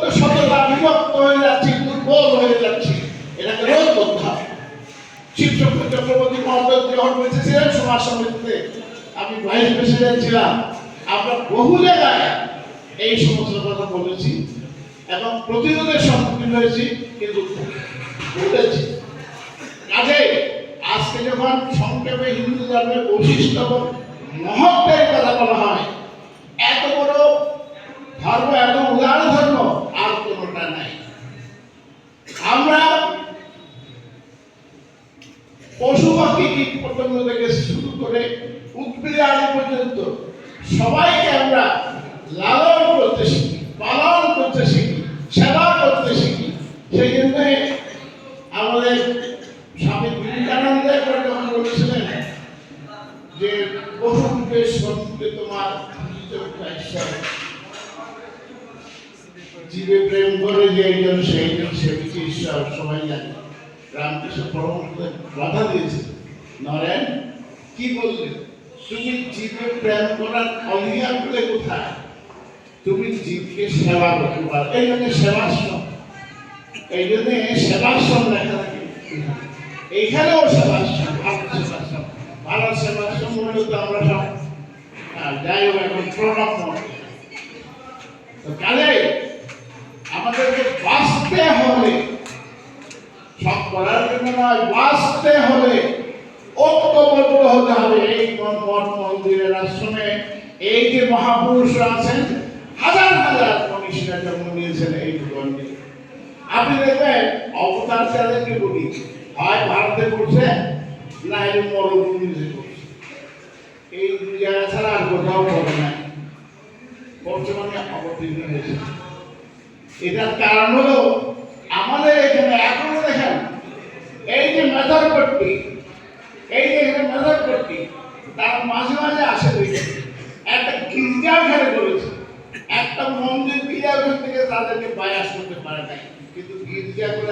বিভক্ত শততা বিভক্ত হয়ে যাচ্ছি, দুর্বল হয়ে যাচ্ছি। এটাকে রোধ করতে হবে। শিবশক্তি চক্রবর্তী মহোদয় যখন বেঁচে সমাজ সমিতিতে, আমি ভাইস প্রেসিডেন্ট ছিলাম, আমরা বহু জায়গায় এই সমস্ত কথা বলেছি এবং প্রতিরোধের সম্মুখীন হয়েছি, কিন্তু বলেছি। কাজে আজকে যখন সংক্ষেপে হিন্দু ধর্মের বৈশিষ্ট্য এবং মহত্বের কথা বলা হয়, এত বড় ধর্ম, এত উদার ধর্ম আর কোনোটা নাই আমরা পশু পাখি কীট পতঙ্গ থেকে শুরু করে উদ্ভিদ আদি পর্যন্ত সবাইকে আমরা লালন করতে শিখি, পালন করতে শিখি, সেবা করতে শিখি। সেই জন্য আমাদের স্বামী বিবেকানন্দ একবার যখন বলেছিলেন যে বহুরূপে সত্যি তোমার জীবে প্রেম করে যে একজন, সেই জন সেবিকে ঈশ্বর, সবাই জানে। রামকৃষ্ণ পরমহংস বাধা দিয়েছে। নরেন কি বললেন তুমি জীবে প্রেম করার অধিকার পেলে কোথায়? তুমি জীবকে সেবা করতে পারো। এই জন্য সেবাশ্রম। এই জন্য সেবাশ্রম লেখা থাকে। এইখানেও সেবাশ্রম, ভারত সেবাশ্রম। ভারত সেবাশ্রম হলে তো আমরা সব যাই হোক এখন প্রণাম তো কাজে আমাদেরকে বাঁচতে হবে। করার জন্য নয়, বাঁচতে হবে ঐক্যবদ্ধ হতে হবে। এই মঠ মন্দিরের আশ্রমে এই যে মহাপুরুষরা আছেন, হাজার হাজার মনীষীরা জন্ম নিয়েছেন এই ভূখণ্ডে আপনি দেখবেন, অবতার তাদেরকে বলি, হয় ভারতে করছে, না এই মরুভূমিতে করছে। এই দুই জায়গা ছাড়া আর কোথাও করে না। বর্তমানে অবতীর্ণ হয়েছে। এটার কারণ হলো, আমাদের এখানে এখনও দেখেন এই করতে এই যে এখানে করতে তার মাঝে মাঝে আসে দেখে একটা গির্জা ঘরে করেছে একটা মন্দির গির্জা ঘর থেকে তাদেরকে বায়াস করতে পারে নাই। কিন্তু গির্জা করে